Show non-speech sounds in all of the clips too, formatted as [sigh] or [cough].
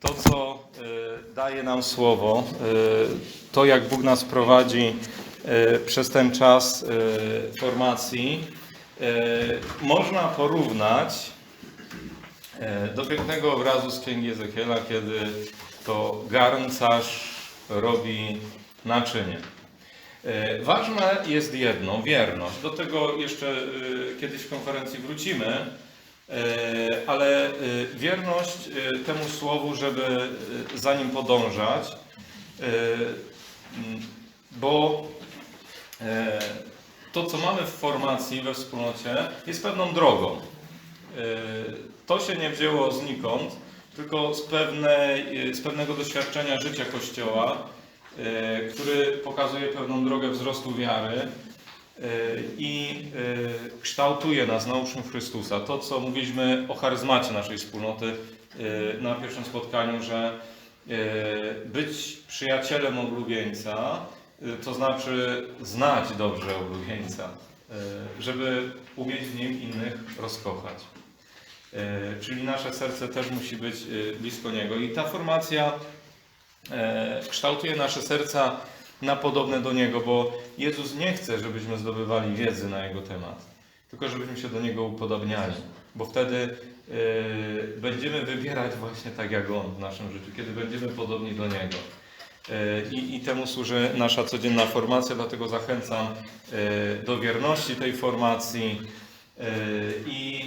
To, co e, daje nam słowo, e, to jak Bóg nas prowadzi e, przez ten czas e, formacji, e, można porównać e, do pięknego obrazu z Księgi Ezechiela, kiedy to garncarz robi naczynie. E, Ważne jest jedno, wierność. Do tego jeszcze e, kiedyś w konferencji wrócimy, E, ale e, wierność e, temu słowu, żeby e, za nim podążać, e, bo e, to, co mamy w formacji we wspólnocie, jest pewną drogą. E, To się nie wzięło znikąd, tylko z, pewnej, z pewnego doświadczenia życia Kościoła, e, który pokazuje pewną drogę wzrostu wiary e, i e, kształtuje nas na uczniów Chrystusa. To, co mówiliśmy o charyzmacie naszej wspólnoty e, na pierwszym spotkaniu, że e, być przyjacielem oblubieńca, e, to znaczy znać dobrze oblubieńca, e, żeby umieć w nim innych rozkochać. E, Czyli nasze serce też musi być e, blisko Niego. I ta formacja e, kształtuje nasze serca na podobne do Niego, bo Jezus nie chce, żebyśmy zdobywali wiedzy na Jego temat, tylko żebyśmy się do Niego upodobniali, bo wtedy e, będziemy wybierać właśnie tak jak On w naszym życiu, kiedy będziemy podobni do Niego. E, I, I temu służy nasza codzienna formacja, dlatego zachęcam e, do wierności tej formacji. E, I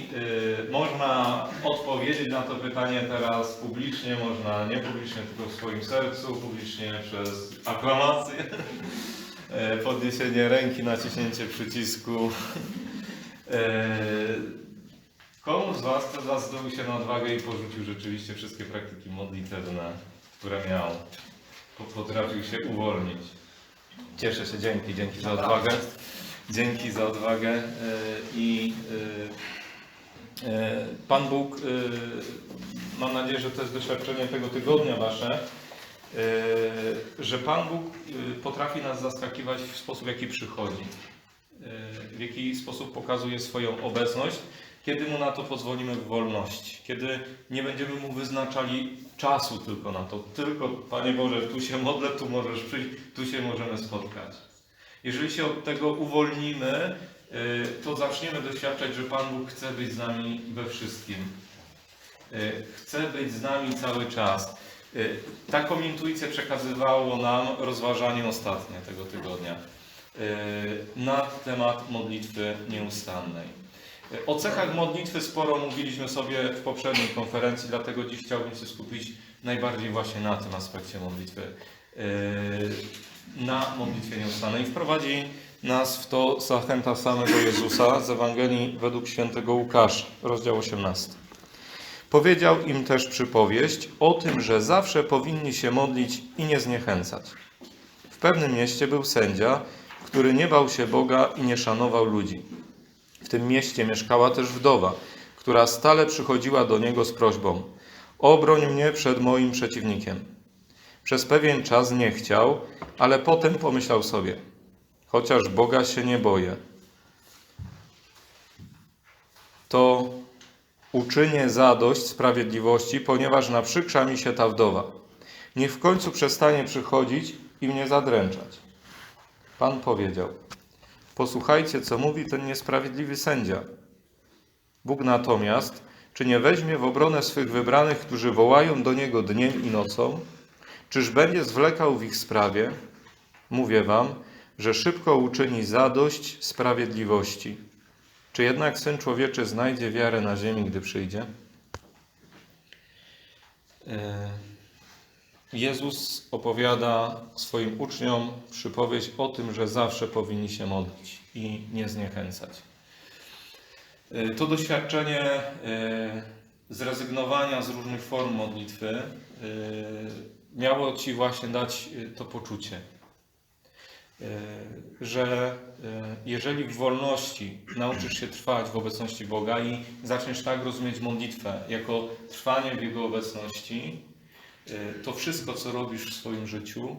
e, można odpowiedzieć na to pytanie teraz publicznie, można nie publicznie, tylko w swoim sercu, publicznie przez aklamację, [laughs] e, podniesienie ręki, naciśnięcie przycisku. Komu z Was teraz zdobył się na odwagę i porzucił rzeczywiście wszystkie praktyki modlitewne, które miał? Po- Potrafił się uwolnić. Cieszę się, dzięki, dzięki za odwagę. Dzięki za odwagę e, i e, e, Pan Bóg, mam nadzieję, że to jest doświadczenie tego tygodnia Wasze, że Pan Bóg potrafi nas zaskakiwać w sposób, jaki przychodzi, w jaki sposób pokazuje swoją obecność, kiedy Mu na to pozwolimy w wolności, kiedy nie będziemy Mu wyznaczali czasu tylko na to, tylko Panie Boże, tu się modlę, tu możesz przyjść, tu się możemy spotkać. Jeżeli się od tego uwolnimy, y, to zaczniemy doświadczać, że Pan Bóg chce być z nami we wszystkim. Y, Chce być z nami cały czas. Y, Taką intuicję przekazywało nam rozważanie ostatnie tego tygodnia na temat modlitwy nieustannej. O cechach modlitwy sporo mówiliśmy sobie w poprzedniej konferencji, dlatego dziś chciałbym się skupić najbardziej właśnie na tym aspekcie modlitwy. Na modlitwie nieustannej. Wprowadzi nas w to zachęta samego Jezusa z Ewangelii według świętego Łukasza, rozdział 18. Powiedział im też przypowieść o tym, że zawsze powinni się modlić i nie zniechęcać. W pewnym mieście był sędzia, który nie bał się Boga i nie szanował ludzi. W tym mieście mieszkała też wdowa, która stale przychodziła do niego z prośbą: Obroń mnie przed moim przeciwnikiem. Przez pewien czas nie chciał, ale potem pomyślał sobie: Chociaż Boga się nie boję, to uczynię zadość sprawiedliwości, ponieważ naprzykrza mi się ta wdowa. Niech w końcu przestanie przychodzić i mnie zadręczać. Pan powiedział: Posłuchajcie, co mówi ten niesprawiedliwy sędzia. Bóg natomiast, czy nie weźmie w obronę swych wybranych, którzy wołają do niego dniem i nocą? Czyż będzie zwlekał w ich sprawie? Mówię wam, że szybko uczyni zadość sprawiedliwości. Czy jednak Syn Człowieczy znajdzie wiarę na ziemi, gdy przyjdzie? E, Jezus opowiada swoim uczniom przypowieść o tym, że zawsze powinni się modlić i nie zniechęcać. E, To doświadczenie e, zrezygnowania z różnych form modlitwy miało Ci właśnie dać e, to poczucie, e, że e, jeżeli w wolności nauczysz się trwać w obecności Boga i zaczniesz tak rozumieć modlitwę jako trwanie w Jego obecności, to wszystko, co robisz w swoim życiu,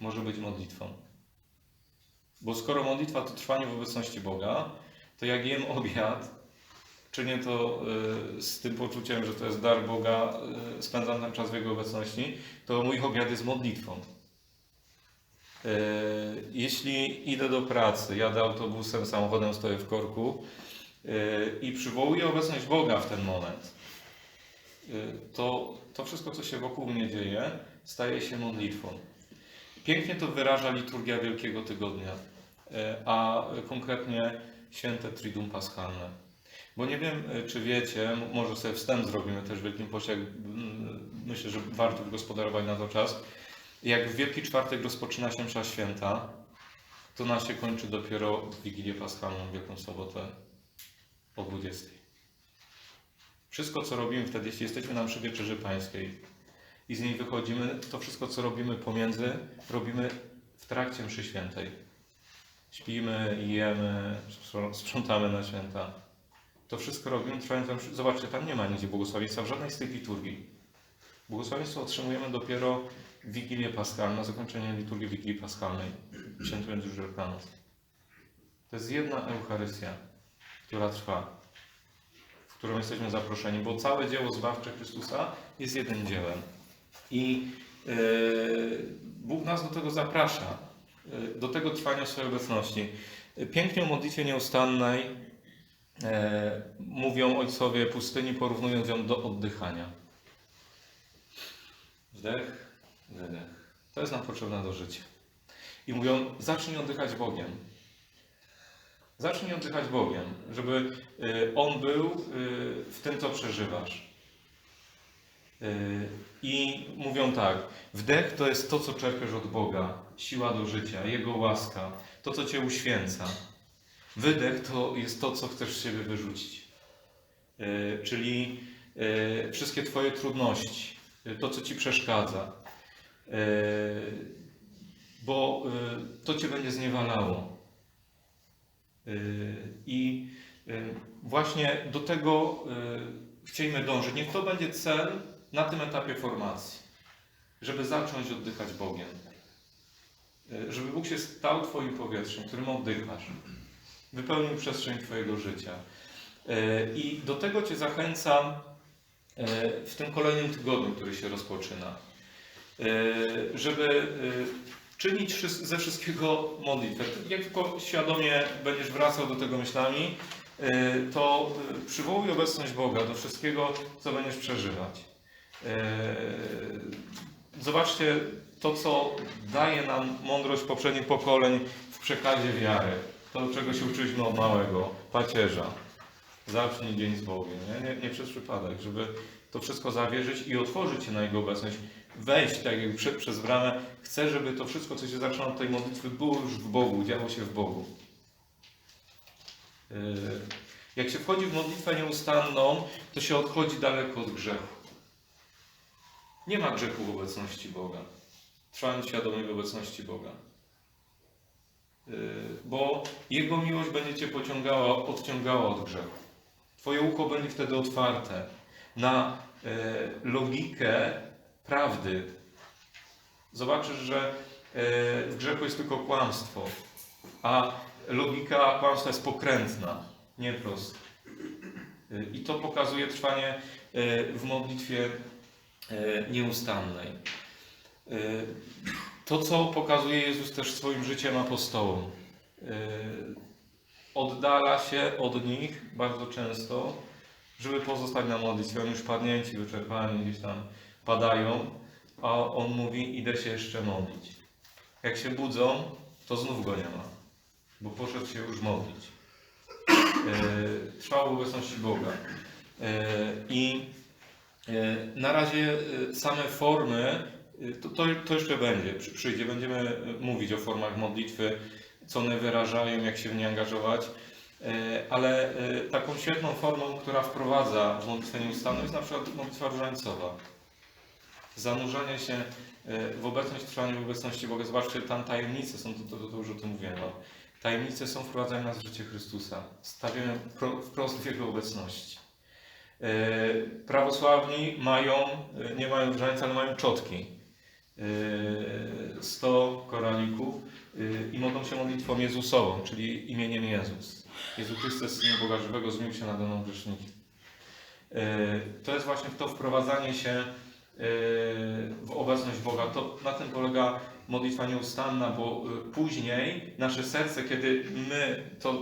może być modlitwą. Bo skoro modlitwa to trwanie w obecności Boga, to jak jem obiad, czynię to y, z tym poczuciem, że to jest dar Boga, y, spędzam ten czas w Jego obecności, to mój obiad jest modlitwą. Y, Jeśli idę do pracy, jadę autobusem, samochodem, stoję w korku i przywołuję obecność Boga w ten moment, to to wszystko, co się wokół mnie dzieje, staje się modlitwą. Pięknie to wyraża liturgia Wielkiego Tygodnia, a konkretnie święte Triduum Paschalne. Bo nie wiem, e, czy wiecie, może sobie wstęp zrobimy też w Wielkim Poście, myślę, że warto wygospodarować na to czas. Jak w Wielki Czwartek rozpoczyna się msza święta, to ona się kończy dopiero w Wigilię Paschalną, Wielką Sobotę o 20. Wszystko, co robimy wtedy, jeśli jesteśmy na mszy Wieczerzy Pańskiej, i z niej wychodzimy, to wszystko, co robimy pomiędzy, robimy w trakcie mszy świętej. Śpimy, jemy, sprząt- sprzątamy na święta. To wszystko robimy trwając mszy. Zobaczcie, tam nie ma nigdzie błogosławieństwa w żadnej z tych liturgii. Błogosławieństwo otrzymujemy dopiero w Wigilię Paschalną, zakończenie liturgii Wigilii Paschalnej, świętując już Wielkanoc. To jest jedna Eucharystia, która trwa, w którą jesteśmy zaproszeni, bo całe dzieło zbawcze Chrystusa jest jednym dziełem. I e, Bóg nas do tego zaprasza, e, do tego trwania swojej obecności. Pięknie o modlitwie nieustannej mówią ojcowie pustyni, porównując ją do oddychania. Wdech, wydech. To jest nam potrzebne do życia. I mówią, zacznij oddychać Bogiem. Zacznij oddychać Bogiem, żeby e, On był e, w tym, co przeżywasz. Yy, I mówią tak, wdech to jest to, co czerpiesz od Boga, siła do życia, Jego łaska, to, co Cię uświęca. Wydech to jest to, co chcesz z siebie wyrzucić. Yy, Czyli yy, wszystkie Twoje trudności, yy, to, co Ci przeszkadza. Bo to Cię będzie zniewalało. I właśnie do tego chcielibyśmy dążyć. Niech to będzie cel na tym etapie formacji, żeby zacząć oddychać Bogiem. Żeby Bóg się stał Twoim powietrzem, którym oddychasz. Wypełnił przestrzeń Twojego życia. Yy, I do tego Cię zachęcam yy, w tym kolejnym tygodniu, który się rozpoczyna. Yy, Żeby czynić ze wszystkiego modlitwę. Jak tylko świadomie będziesz wracał do tego myślami, to przywołuj obecność Boga do wszystkiego, co będziesz przeżywać. Zobaczcie to, co daje nam mądrość poprzednich pokoleń w przekazie wiary. To, czego się uczyliśmy od małego, pacierza. Zacznij dzień z Bogiem. Nie, nie, nie przez przypadek, żeby to wszystko zawierzyć i otworzyć się na Jego obecność. Wejść tak jak prze, przez bramę. Chcę, żeby to wszystko, co się zaczyna od tej modlitwy, było już w Bogu, działo się w Bogu. Yy, Jak się wchodzi w modlitwę nieustanną, to się odchodzi daleko od grzechu. Nie ma grzechu w obecności Boga. Trwając świadomie w obecności Boga. Yy, Bo Jego miłość będzie Cię pociągała, odciągała od grzechu. Twoje ucho będzie wtedy otwarte na e, logikę prawdy. Zobaczysz, że e, w grzechu jest tylko kłamstwo, a logika kłamstwa jest pokrętna, nie prosta. I to pokazuje trwanie w modlitwie nieustannej. E, To, co pokazuje Jezus też swoim życiem apostołom. E, Oddala się od nich bardzo często, żeby pozostać na modlitwie. Oni już padnięci, wyczerpani gdzieś tam padają, a on mówi, idę się jeszcze modlić. Jak się budzą, to znów go nie ma, bo poszedł się już modlić. E, Trwał w obecności Boga. E, I e, na razie e, same formy, e, to, to, to jeszcze będzie, przy- przyjdzie, będziemy e, mówić o formach modlitwy, co one wyrażają, jak się w nie angażować. E, Ale e, taką świetną formą, która wprowadza w modlitwę nieustanną jest na przykład modlitwa różańcowa. Zanurzanie się w obecność, trwanie w obecności Boga. Zobaczcie, tam tajemnice są, to, to, to już o tym mówiłem. No. Tajemnice są wprowadzane nas w życie Chrystusa. Stawiamy pro, wprost w Jego obecności. Prawosławni mają, nie mają różańca, ale mają czotki. Y, 100 koralików y, i modlą się modlitwą Jezusową, czyli imieniem Jezus. Jezu Chryste, Synu Boga Żywego, zmił się nade mną grzesznikiem. Y, To jest właśnie to wprowadzanie się w obecność Boga. To na tym polega modlitwa nieustanna, bo później nasze serce, kiedy my to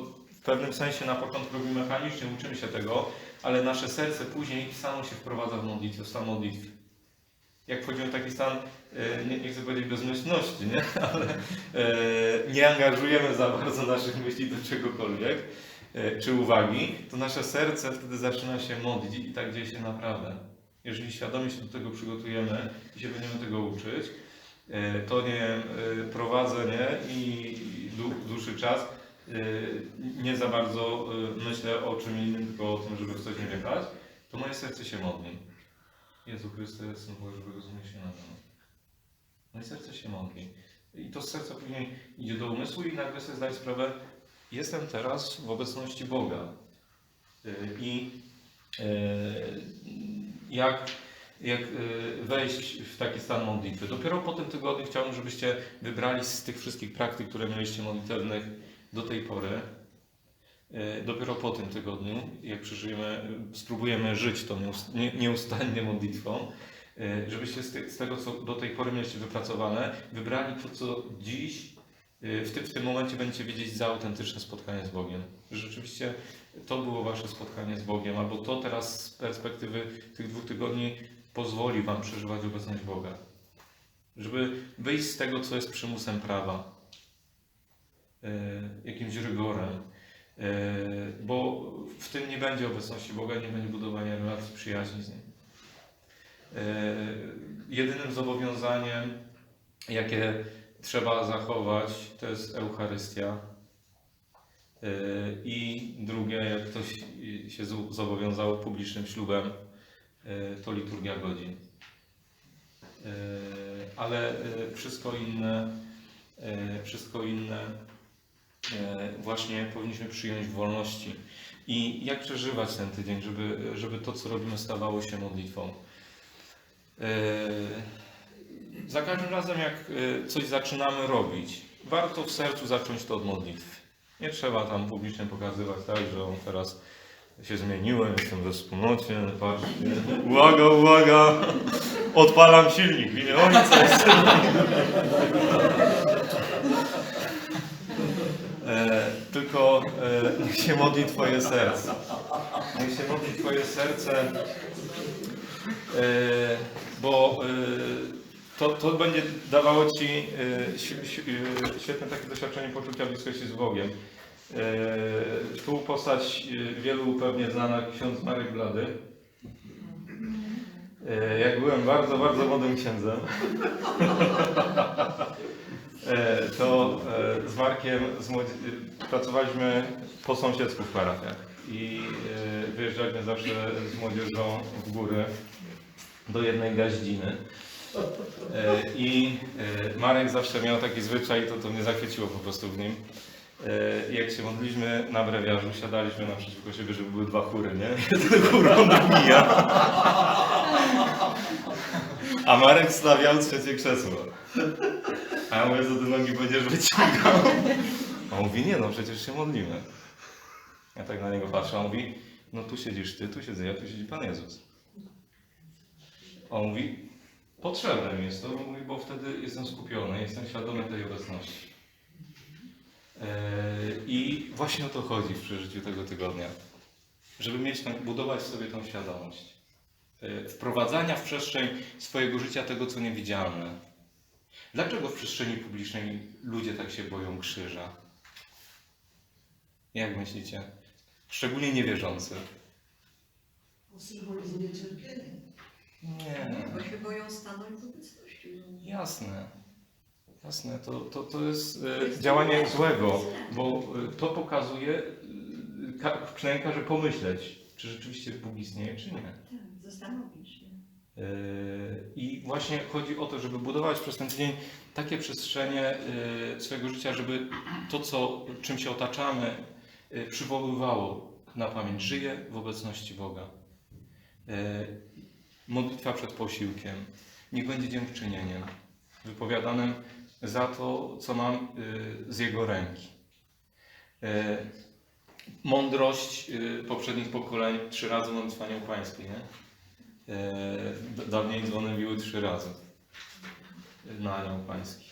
w pewnym sensie na początku robimy mechanicznie, uczymy się tego, ale nasze serce później samo się wprowadza w modlitwę, w stan modlitwy. Jak wchodzimy w taki stan, y, nie, nie chcę powiedzieć bezmyślności, nie? [laughs] ale y, nie angażujemy za bardzo naszych myśli do czegokolwiek, y, czy uwagi, to nasze serce wtedy zaczyna się modlić i tak dzieje się naprawdę. Jeżeli świadomie się do tego przygotujemy i się będziemy tego uczyć, to nie prowadzenie i dłu- dłuższy czas nie za bardzo myślę o czym innym, tylko o tym, żeby w coś nie wjechać, to moje serce się modli. Jezu Chryste, Syn Boży, się na mną. Moje serce się modli. I to z serca później idzie do umysłu i nagle sobie zdaję sprawę, jestem teraz w obecności Boga. I y, jak, jak y, wejść w taki stan modlitwy? Dopiero po tym tygodniu chciałbym, żebyście wybrali z tych wszystkich praktyk, które mieliście modlitewnych do tej pory, dopiero po tym tygodniu, jak przeżyjemy, spróbujemy żyć tą nieust- nie- nieustannie modlitwą, y, żebyście z, te, z tego, co do tej pory mieliście wypracowane, wybrali to, co dziś, y, w, ty, w tym momencie będziecie wiedzieć za autentyczne spotkanie z Bogiem. Że Rzeczywiście to było wasze spotkanie z Bogiem, albo to teraz z perspektywy tych dwóch tygodni pozwoli wam przeżywać obecność Boga. Żeby wyjść z tego, co jest przymusem prawa, jakimś rygorem, bo w tym nie będzie obecności Boga, nie będzie budowania relacji przyjaźni z Nim. Y, Jedynym zobowiązaniem, jakie trzeba zachować, to jest Eucharystia. Y, I drugie, jak ktoś się zo- zobowiązał publicznym ślubem, to liturgia godzin. Ale wszystko inne, wszystko inne właśnie powinniśmy przyjąć wolności. I jak przeżywać ten tydzień, żeby, żeby to, co robimy, stawało się modlitwą. Y, Za każdym razem, jak y, coś zaczynamy robić, warto w sercu zacząć to od modlitwy. Nie trzeba tam publicznie pokazywać, tak, że on teraz się zmieniłem, jestem we wspólnocie, patrzcie, uwaga, uwaga, odpalam silnik w imię Ojca. E, tylko e, niech się modli Twoje serce. Niech się modli Twoje serce, e, bo e, to, to będzie dawało Ci e, e, świetne takie doświadczenie poczucia bliskości z Bogiem. E, Tu postać e, wielu pewnie znana, ksiądz Marek Blady. E, Jak byłem bardzo, bardzo młodym księdzem, [laughs] to e, z Markiem z e, pracowaliśmy po sąsiedzku w parafiach i e, wyjeżdżaliśmy zawsze z młodzieżą w góry do jednej gaździny. E, I e, Marek zawsze miał taki zwyczaj, to, to mnie zachwyciło po prostu w nim. E, Jak się modliliśmy na brewiarzu, siadaliśmy naprzeciwko siebie, żeby były dwa chóry, nie? [laughs] Jeden chór mija. A Marek stawiał trzecie krzesło. A ja mówię, co ty nogi będziesz wyciągał? [laughs] A on mówi, nie no, przecież się modlimy. Ja tak na niego patrzę, a on mówi, no tu siedzisz ty, tu siedzę ja, tu siedzi Pan Jezus. A on mówi, potrzebne mi jest to, bo mówi, bo wtedy jestem skupiony, jestem świadomy tej obecności. Eee, I właśnie o to chodzi w przeżyciu tego tygodnia. Żeby mieć budować sobie tą świadomość. Eee, Wprowadzania w przestrzeń swojego życia tego, co niewidzialne. Dlaczego w przestrzeni publicznej ludzie tak się boją krzyża? Jak myślicie? Szczególnie niewierzący. Bo symbolizuje cierpienie. Nie. Bo się boją stanąć w obecności. Jasne. Jasne, to, to, to jest e, działanie złego, bo e, to pokazuje, e, ka, przynajmniej każe pomyśleć, czy rzeczywiście Bóg istnieje, czy nie. Tak. E, I właśnie chodzi o to, żeby budować przez ten tydzień takie przestrzenie e, swojego życia, żeby to, co, czym się otaczamy, e, przywoływało na pamięć. Żyję w obecności Boga. Modlitwa przed posiłkiem. Niech będzie dziękczynieniem. wypowiadanym za to, co mam z Jego ręki. Mądrość poprzednich pokoleń trzy razy modlitwa pańskiej, nie? Y, Dawniej dzwony biły trzy razy na anioł pański.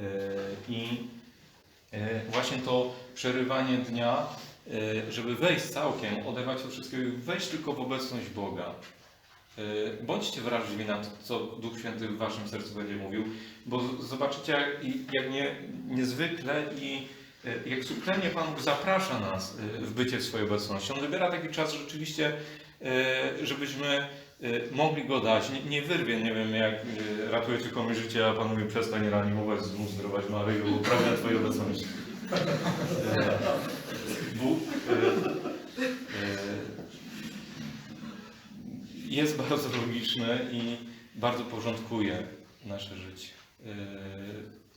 Y, I y, właśnie to przerywanie dnia, y, żeby wejść całkiem, oderwać od wszystkiego i wejść tylko w obecność Boga. Y, Bądźcie wrażliwi na to, co Duch Święty w waszym sercu będzie mówił, bo zobaczycie, jak, jak nie, niezwykle i y, jak subtelnie Pan zaprasza nas y, w bycie w swojej obecności. On wybiera taki czas rzeczywiście, y, żebyśmy mogli Go dać. Nie, nie wyrwie, nie wiem, jak y, ratujecie komuś życie, a Pan mówi, przestań reanimować, znów zdrować Maryjo, bo pragnę Twojej obecności. Y, Bóg y, y, jest bardzo logiczny i bardzo porządkuje nasze życie.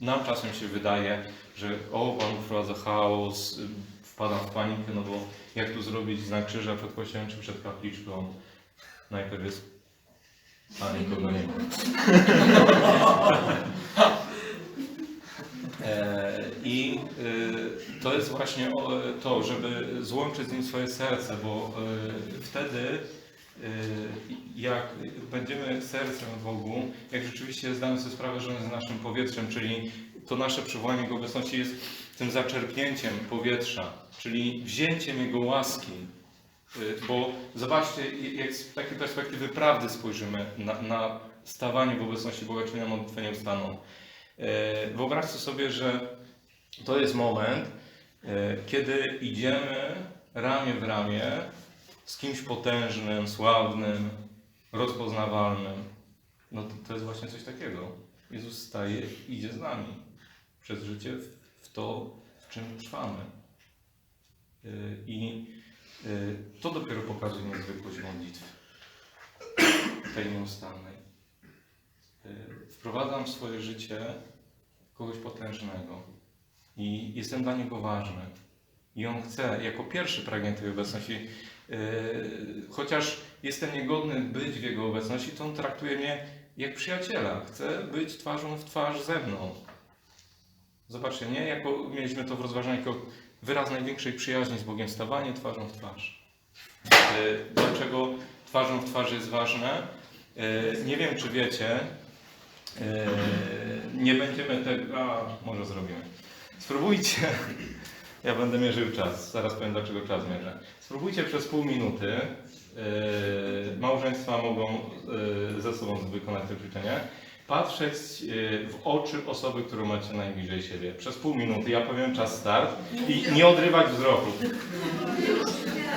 Nam czasem się wydaje, że o, Pan wprowadza chaos, wpadam w panikę, no bo jak tu zrobić znak krzyża przed kościołem czy przed kapliczką? Najpierw jest, a nikogo nie ma. [laughs] E, I y, to jest właśnie to, żeby złączyć z nim swoje serce, bo y, wtedy, y, jak będziemy sercem w Bogu, jak rzeczywiście zdamy sobie sprawę, że On jest naszym powietrzem, czyli to nasze przywołanie Jego obecności jest tym zaczerpnięciem powietrza, czyli wzięciem Jego łaski. Y, Bo zobaczcie, jak z takiej perspektywy prawdy spojrzymy na, na stawanie w obecności Boga, czyli na modlitwę nieustanną. E, Wyobraźcie sobie, że to jest moment, e, kiedy idziemy ramię w ramię z kimś potężnym, sławnym, rozpoznawalnym. No to, to jest właśnie coś takiego. Jezus staje i idzie z nami przez życie w, w to, w czym trwamy. I to dopiero pokazuje niezwykłość modlitwy, tej nieustannej. E, Wprowadzam w swoje życie kogoś potężnego i jestem dla niego ważny. I on chce, jako pierwszy pragnie tej obecności, yy, chociaż jestem niegodny być w jego obecności, to on traktuje mnie jak przyjaciela. Chce być twarzą w twarz ze mną. Zobaczcie, nie? Jako, mieliśmy to w rozważaniu jako wyraz największej przyjaźni z Bogiem, stawanie twarzą w twarz. Yy, dlaczego twarzą w twarz jest ważne? Yy, nie wiem, czy wiecie, Eee, nie będziemy tego. A, może zrobimy. Spróbujcie. [laughs] Ja będę mierzył czas. Zaraz powiem, dlaczego czas mierzę. Spróbujcie przez pół minuty. Małżeństwa mogą ze sobą wykonać to ćwiczenie. Patrzeć eee, w oczy osoby, którą macie najbliżej siebie. Przez pół minuty. Ja powiem czas start. I nie odrywać wzroku.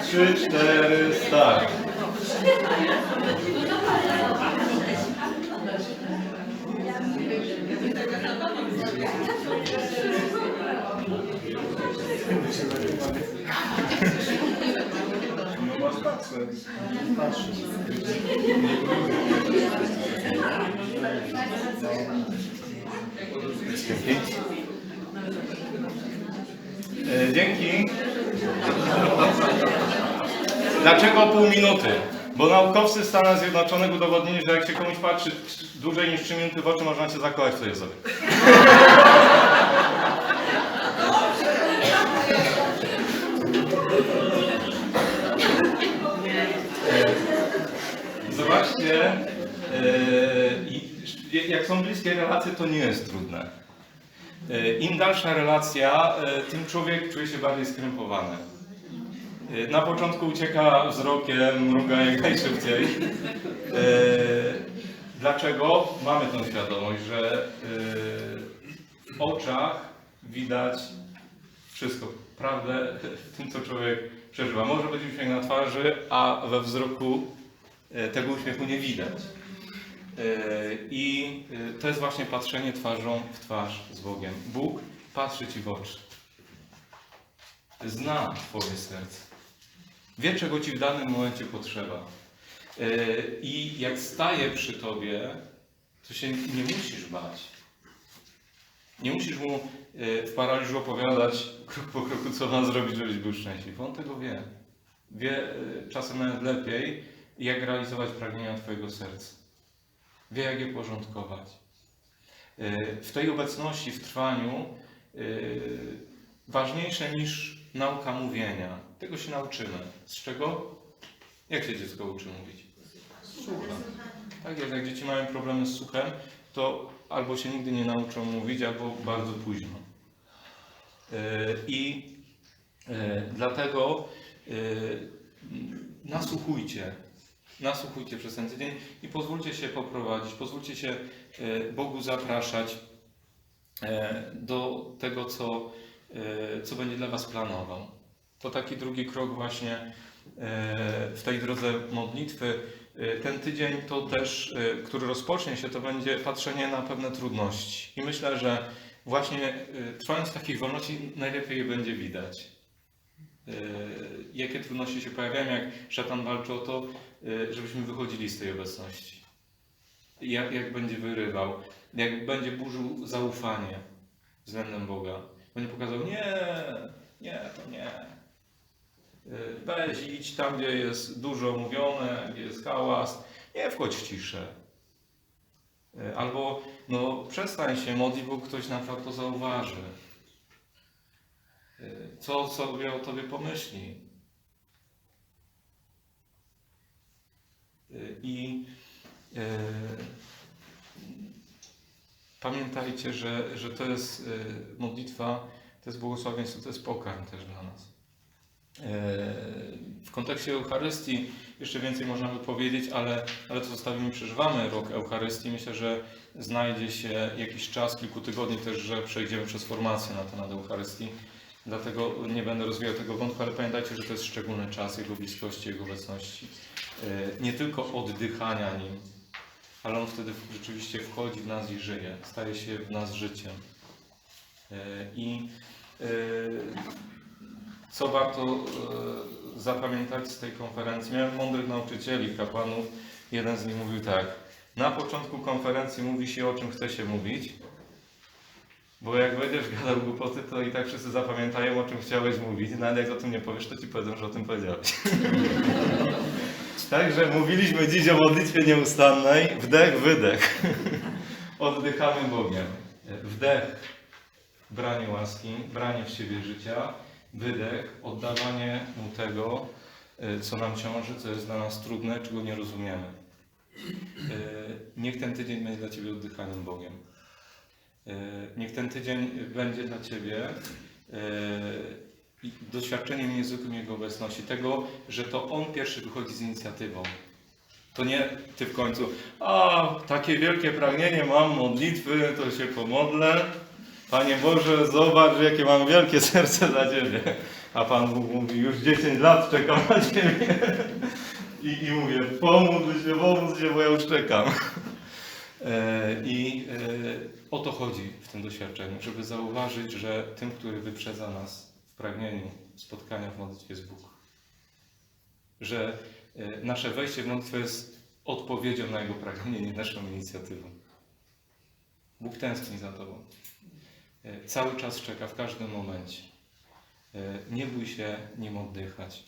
Trzy, cztery, start. No. Dzięki. E, Dzięki. Dlaczego pół minuty? Bo naukowcy Stanów Zjednoczonych udowodnili, że jak się komuś patrzy dłużej niż 3 minuty w oczy, można się zakochać w tej osobie. Zobaczcie, jak są bliskie relacje, to nie jest trudne. E, Im dalsza relacja, e, tym człowiek czuje się bardziej skrępowany. E, Na początku ucieka wzrokiem, mruga jak [laughs] najszybciej. Dlaczego? Mamy tę świadomość, że w oczach widać wszystko, prawdę w tym, co człowiek przeżywa. Może być uśmiech na twarzy, a we wzroku tego uśmiechu nie widać. E, I e, to jest właśnie patrzenie twarzą w twarz z Bogiem. Bóg patrzy Ci w oczy. Zna Twoje serce. Wie, czego Ci w danym momencie potrzeba. E, I jak staje przy Tobie, to się nie musisz bać. Nie musisz mu w paraliżu opowiadać krok po kroku, co ma zrobić, żebyś był szczęśliwy. On tego wie. Wie czasem nawet lepiej, jak realizować pragnienia Twojego serca. Wie, jak je porządkować. E, W tej obecności, w trwaniu e, ważniejsze niż nauka mówienia. Tego się nauczymy. Z czego? Jak się dziecko uczy mówić? Słucha. Tak jest, jak dzieci mają problemy z słuchem, to albo się nigdy nie nauczą mówić, albo bardzo późno. E, I dlatego nasłuchujcie, nasłuchujcie przez ten tydzień i pozwólcie się poprowadzić, pozwólcie się e, Bogu zapraszać e, do tego, co, e, co będzie dla Was planował. To taki drugi krok właśnie w tej drodze modlitwy. Ten tydzień to też, który rozpocznie się, to będzie patrzenie na pewne trudności. I myślę, że właśnie trwając w wolności najlepiej je będzie widać. E, Jakie trudności się pojawiają, jak szatan walczy o to, e, żebyśmy wychodzili z tej obecności. Jak, jak będzie wyrywał, jak będzie burzył zaufanie względem Boga. Będzie pokazał, nie, nie, to nie. Y, Weź idź tam, gdzie jest dużo mówione, gdzie jest hałas, nie wchodź w ciszę. Albo no, przestań się modlić, bo ktoś na przykład to zauważy. Y, Co sobie o tobie pomyśli. Y, I y, pamiętajcie, że, że to jest modlitwa, to jest błogosławieństwo, to jest pokarm też dla nas. W kontekście Eucharystii jeszcze więcej można by powiedzieć, ale, ale to zostawimy, przeżywamy rok Eucharystii. Myślę, że znajdzie się jakiś czas, kilku tygodni też, że przejdziemy przez formację na temat Eucharystii. Dlatego nie będę rozwijał tego wątku, ale pamiętajcie, że to jest szczególny czas Jego bliskości, Jego obecności. E, Nie tylko oddychania Nim, ale On wtedy rzeczywiście wchodzi w nas i żyje, staje się w nas życiem. E, I e, co warto zapamiętać z tej konferencji? Miałem mądrych nauczycieli, kapłanów. Jeden z nich mówił tak. Na początku konferencji mówi się o czym chce się mówić, bo jak będziesz gadał głupoty, to i tak wszyscy zapamiętają o czym chciałeś mówić, ale jak o tym nie powiesz, to ci powiedzą, że o tym powiedziałeś. [laughs] Także mówiliśmy dziś o modlitwie nieustannej. Wdech, wydech. Oddychamy Bogiem. Wdech, branie łaski, branie w siebie życia. Wydech, oddawanie Mu tego, y, co nam ciąży, co jest dla nas trudne, czego nie rozumiemy. Y, Niech ten tydzień będzie dla Ciebie oddychaniem Bogiem. Y, Niech ten tydzień będzie dla Ciebie i doświadczeniem niezwykłym Jego obecności. Tego, że to On pierwszy wychodzi z inicjatywą. To nie Ty w końcu, a takie wielkie pragnienie mam modlitwy, to się pomodlę. Panie Boże, zobacz, jakie mam wielkie [laughs] serce dla Ciebie. A Pan Bóg mówi, już 10 lat czekam na Ciebie. [laughs] I, i mówię, pomódl się, pomódl się, bo ja już czekam. [laughs] E, I e, o to chodzi w tym doświadczeniu, żeby zauważyć, że tym, który wyprzedza nas w pragnieniu spotkania w modlitwie jest Bóg. Że e, nasze wejście w modlitwę jest odpowiedzią na Jego pragnienie, nie naszą inicjatywą. Bóg tęskni za Tobą. Cały czas czeka w każdym momencie. Nie bój się nim oddychać.